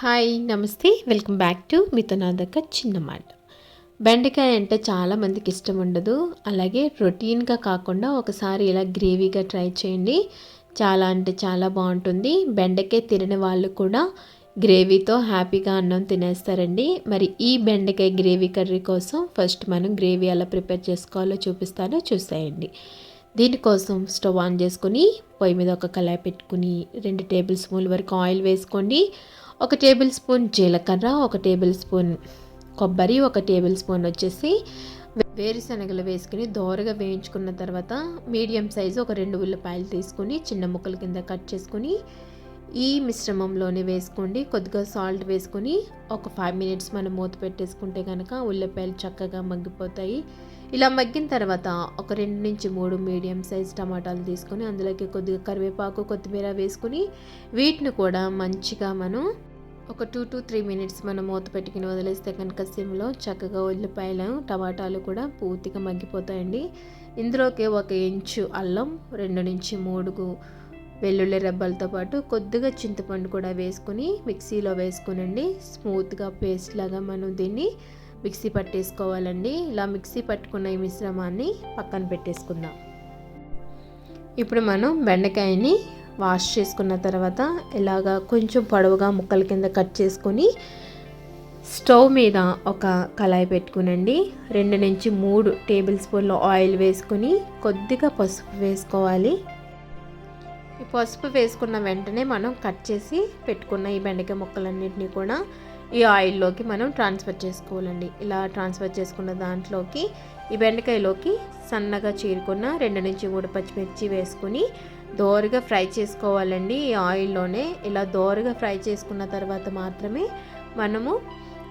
Hi నమస్తే. Welcome back to మీతో నా దగ్గర చిన్న మాట బెండకాయ అంటే చాలామందికి ఇష్టం ఉండదు. అలాగే రొటీన్గా కాకుండా ఒకసారి ఇలా గ్రేవీగా ట్రై చేయండి. చాలా అంటే చాలా బాగుంటుంది. బెండకాయ తినని వాళ్ళు కూడా గ్రేవీతో హ్యాపీగా అన్నం తినేస్తారండి. మరి ఈ బెండకాయ గ్రేవీ కర్రీ కోసం ఫస్ట్ మనం గ్రేవీ ఎలా ప్రిపేర్ చేసుకోవాలో చూపిస్తానో. చూసేయండి. దీనికోసం స్టవ్ ఆన్ చేసుకొని పొయ్యి మీద ఒక కళాయి పెట్టుకుని రెండు టేబుల్ స్పూన్ల వరకు ఆయిల్ వేసుకోండి ఒక టేబుల్ స్పూన్ జీలకర్ర ఒక టేబుల్ స్పూన్ కొబ్బరి ఒక టేబుల్ స్పూన్ వచ్చేసి వేరుశనగలు వేసుకుని దోరగా వేయించుకున్న తర్వాత మీడియం సైజు ఒక రెండు ఉల్లిపాయలు తీసుకుని చిన్న ముక్కల కింద కట్ చేసుకుని ఈ మిశ్రమంలోనే వేసుకోండి. కొద్దిగా సాల్ట్ వేసుకొని ఒక ఫైవ్ మినిట్స్ మనం మూత పెట్టేసుకుంటే కనుక ఉల్లిపాయలు చక్కగా మగ్గిపోతాయి. ఇలా మగ్గిన తర్వాత ఒక రెండు నుంచి మూడు మీడియం సైజ్ టమాటాలు తీసుకొని అందులోకి కొద్దిగా కరివేపాకు కొత్తిమీర వేసుకొని వీటిని కూడా మంచిగా మనం ఒక టూ టు త్రీ మినిట్స్ మనం మూత పెట్టుకుని వదిలేస్తే కనుక సిమ్లో చక్కగా ఉల్లిపాయలు టమాటాలు కూడా పూర్తిగా మగ్గిపోతాయండి. ఇందులోకి ఒక ఇంచు అల్లం రెండు నుంచి మూడు వెల్లుల్లి రెబ్బలతో పాటు కొద్దిగా చింతపండు కూడా వేసుకుని మిక్సీలో వేసుకునండి. స్మూత్గా పేస్ట్ లాగా మనం దీన్ని మిక్సీ పట్టేసుకోవాలండి. ఇలా మిక్సీ పట్టుకున్న ఈ మిశ్రమాన్ని పక్కన పెట్టేసుకుందాం. ఇప్పుడు మనం బెండకాయని వాష్ చేసుకున్న తర్వాత ఇలాగా కొంచెం పొడవుగా ముక్కల కింద కట్ చేసుకొని స్టవ్ మీద ఒక కళాయి పెట్టుకునండి. రెండు నుంచి మూడు టేబుల్ స్పూన్ల ఆయిల్ వేసుకుని కొద్దిగా పసుపు వేసుకోవాలి. ఈ పసుపు వేసుకున్న వెంటనే మనం కట్ చేసి పెట్టుకున్న ఈ బెండకాయ ముక్కలన్నింటినీ కూడా ఈ ఆయిల్లోకి మనం ట్రాన్స్ఫర్ చేసుకోవాలండి. ఇలా ట్రాన్స్ఫర్ చేసుకున్న దాంట్లోకి ఈ బెండకాయలోకి సన్నగా చీరుకున్న రెండు నుంచి మూడు పచ్చిమిర్చి వేసుకుని దోరగా ఫ్రై చేసుకోవాలండి ఈ ఆయిల్లోనే. ఇలా దోరగా ఫ్రై చేసుకున్న తర్వాత మాత్రమే మనము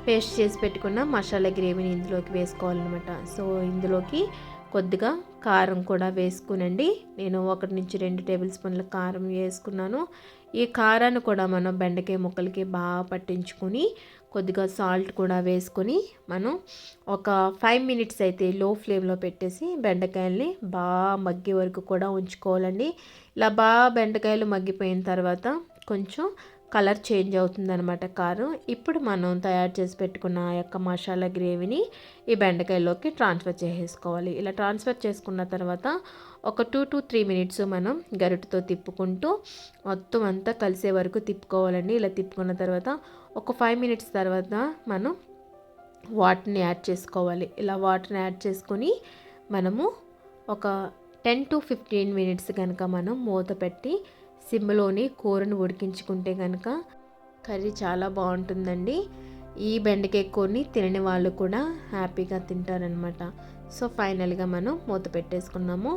పేస్ట్ చేసి పెట్టుకున్న మసాలా గ్రేవీని ఇందులోకి వేసుకోవాలన్నమాట. సో ఇందులోకి కొద్దిగా కారం కూడా వేసుకునండి. నేను ఒకటి నుంచి రెండు టేబుల్ స్పూన్ల కారం వేసుకున్నాను. ఈ కారాన్ని కూడా మనం బెండకాయ ముక్కలకి బాగా పట్టించుకొని కొద్దిగా సాల్ట్ కూడా వేసుకొని మనం ఒక ఫైవ్ మినిట్స్ అయితే లో ఫ్లేమ్లో పెట్టేసి బెండకాయల్ని బాగా మగ్గే వరకు కూడా ఉంచుకోవాలండి. ఇలా బాగా బెండకాయలు మగ్గిపోయిన తర్వాత కొంచెం కలర్ చేంజ్ అవుతుందనమాట కారం. ఇప్పుడు మనం తయారు చేసి పెట్టుకున్న ఆ యొక్క మసాలా గ్రేవీని ఈ బెండకాయలోకి ట్రాన్స్ఫర్ చేసేసుకోవాలి. ఇలా ట్రాన్స్ఫర్ చేసుకున్న తర్వాత ఒక టూ టు త్రీ మినిట్స్ మనం గరిటతో తిప్పుకుంటూ మొత్తం అంతా కలిసే వరకు తిప్పుకోవాలండి. ఇలా తిప్పుకున్న తర్వాత ఒక ఫైవ్ మినిట్స్ తర్వాత మనం వాటర్ని యాడ్ చేసుకోవాలి. ఇలా వాటర్ని యాడ్ చేసుకొని మనము ఒక టెన్ టు ఫిఫ్టీన్ మినిట్స్ కనుక మనం మూత పెట్టి సిమ్లోని కూరను ఉడికించుకుంటే కనుక కర్రీ చాలా బాగుంటుందండి. ఈ బెండకాయ కూరని తినని వాళ్ళు కూడా హ్యాపీగా తింటారనమాట సో ఫైనల్గా మనం మూత పెట్టేసుకున్నాము.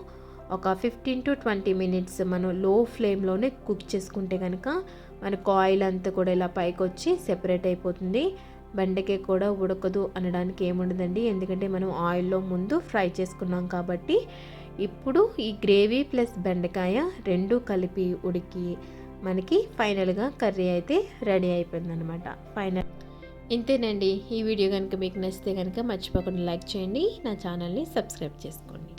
ఒక ఫిఫ్టీన్ టు ట్వంటీ మినిట్స్ మనం లో ఫ్లేమ్లోనే కుక్ చేసుకుంటే కనుక మనకు ఆయిల్ అంతా కూడా ఇలా పైకి వచ్చి సెపరేట్ అయిపోతుంది. బెండకాయ కూడా ఉడకదు అనడానికి ఏముండదండి. ఎందుకంటే మనం ఆయిల్లో ముందు ఫ్రై చేసుకున్నాం కాబట్టి ఇప్పుడు ఈ గ్రేవీ ప్లస్ బెండకాయ రెండు కలిపి ఉడికి మనకి ఫైనల్గా కర్రీ అయితే రెడీ అయిపోయిందనమాట ఫైనల్. ఇంతేనండి. ఈ వీడియో కనుక మీకు నచ్చితే కనుక మర్చిపోకుండా లైక్ చేయండి. నా ఛానల్ని సబ్స్క్రైబ్ చేసుకోండి.